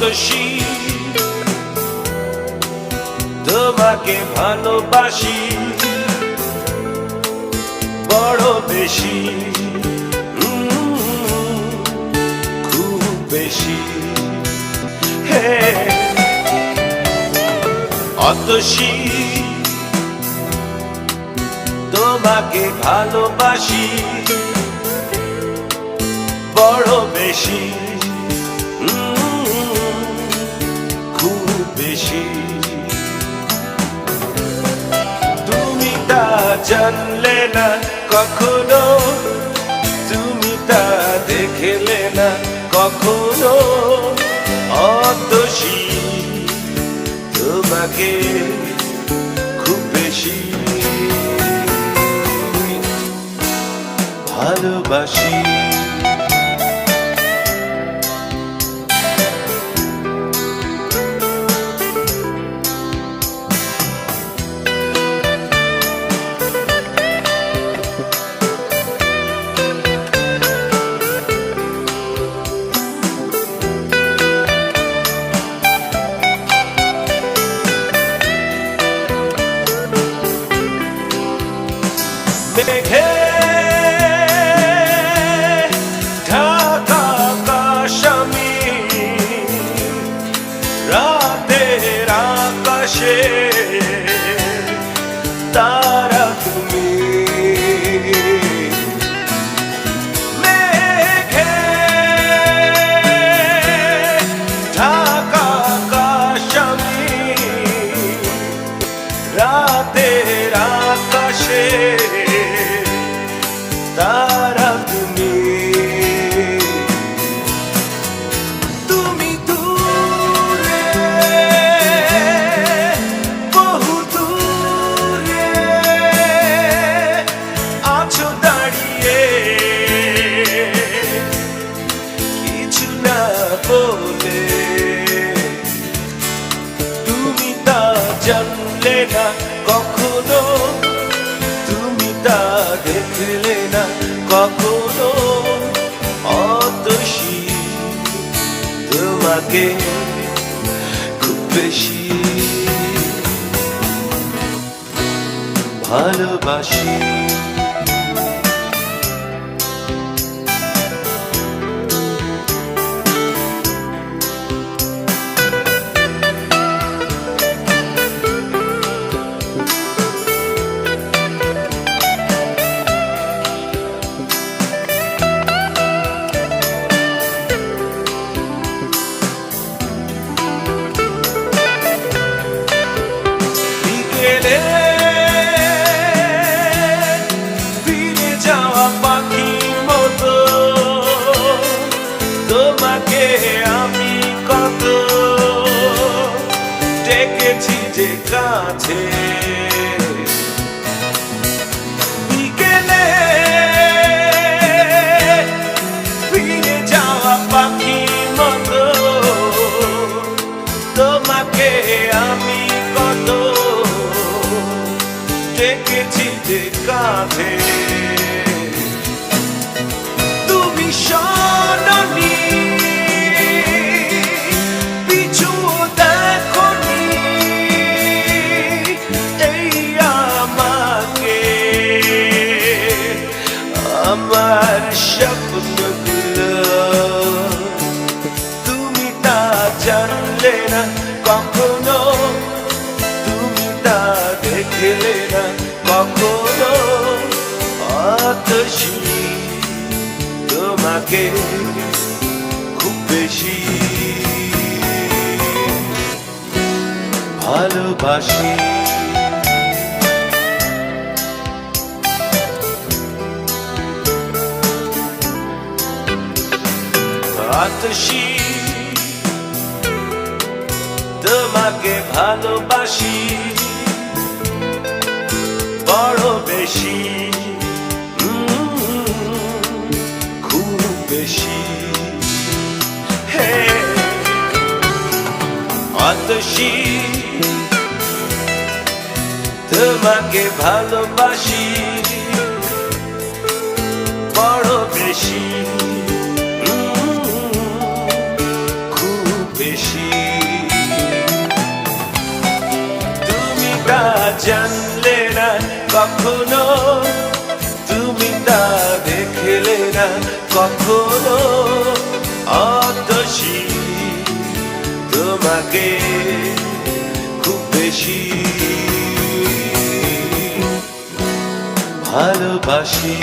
অতসী তোমাকে ভালোবাসি বড় বেশি। খুব বেশি। হে তোমাকে ভালোবাসি বড় বেশি। বেশি। তুমি তা জানলে না কখনো, তুমি তা দেখলে না কখনো। অতসী তোমাকে খুব বেশি। ভালোবাসি। মেঘে ঢাকা আকাশামি রাতের আকাশে জানলে না কখনো। তুমি তা দেখলে না কখনো। অতসী তোমাকে খুব বেশি ভালোবাসি। যে কাছে। বিকেলে ফিরে যাওয়া তোমাকে আমি কত ডেকেছি যে তুমি সননি স্বপ্নগুলো তুমি তা জানলে না কখনো। তুমি তা দেখলে না, কখনো অতসী তোমাকে খুব বেশি ভালোবাসি। আতসী। তোমাকে ভালোবাসি বড় বেশি। খুব বেশি। হে অতসী তোমাকে ভালোবাসি বড় বেশি। জানলে না কখনো তুমি তা দেখলে না কখনো অতসী তোমাকে খুব বেশি। ভালোবাসি।